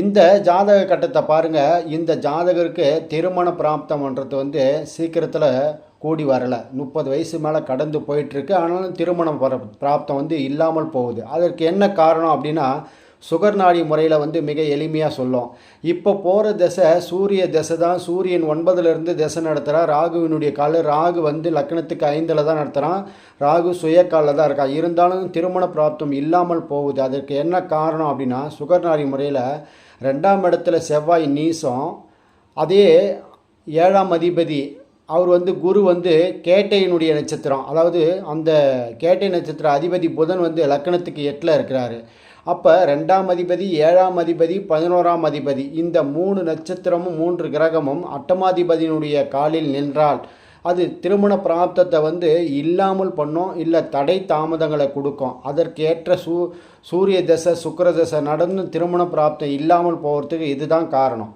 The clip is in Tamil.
இந்த ஜாதக கட்டத்தை பாருங்கள் இந்த ஜாதகருக்கு திருமண பிராப்தம்ன்றது வந்து சீக்கிரத்தில் கூடி வரலை. முப்பது வயசு மேலே கடந்து போயிட்டுருக்கு ஆனாலும் திருமணம் வர பிராப்தம் வந்து இல்லாமல் போகுது. அதற்கு என்ன காரணம் அப்படின்னா சுகர் நாடி முறையில் வந்து மிக எளிமையாக சொல்லும். இப்போ போகிற திசை சூரிய திசை தான். சூரியன் ஒன்பதுலேருந்து திசை நடத்துகிறான் ராகுவினுடைய கால் ராகு வந்து லக்னத்துக்கு ஐந்தில் தான் நடத்துகிறான் ராகு சுயக்காலில் தான் இருக்கா. இருந்தாலும் திருமண பிராப்தம் இல்லாமல் போகுது. அதற்கு என்ன காரணம் அப்படின்னா சுகர் நாடி முறையில் ரெண்டாம் இடத்துல செவ்வாய் நீசம். அதே ஏழாம் அதிபதி அவர் வந்து குரு வந்து கேட்டையினுடைய நட்சத்திரம். அதாவது அந்த கேட்டை நட்சத்திர அதிபதி புதன் வந்து லக்கணத்துக்கு எட்டில் இருக்கிறாரு. அப்போ ரெண்டாம் அதிபதி ஏழாம் அதிபதி பதினோராம் அதிபதி இந்த மூணு நட்சத்திரமும் மூன்று கிரகமும் அட்டமாதிபதியினுடைய காலில் நின்றால் அது திருமண பிராப்தத்தை வந்து இல்லாமல் பண்ணும் இல்லை தடை தாமதங்களை கொடுக்கும். அதற்கு ஏற்ற சூ சூரிய தசை சுக்கர தசை நடந்து திருமண பிராப்தம் இல்லாமல் போகிறதுக்கு இதுதான் காரணம்.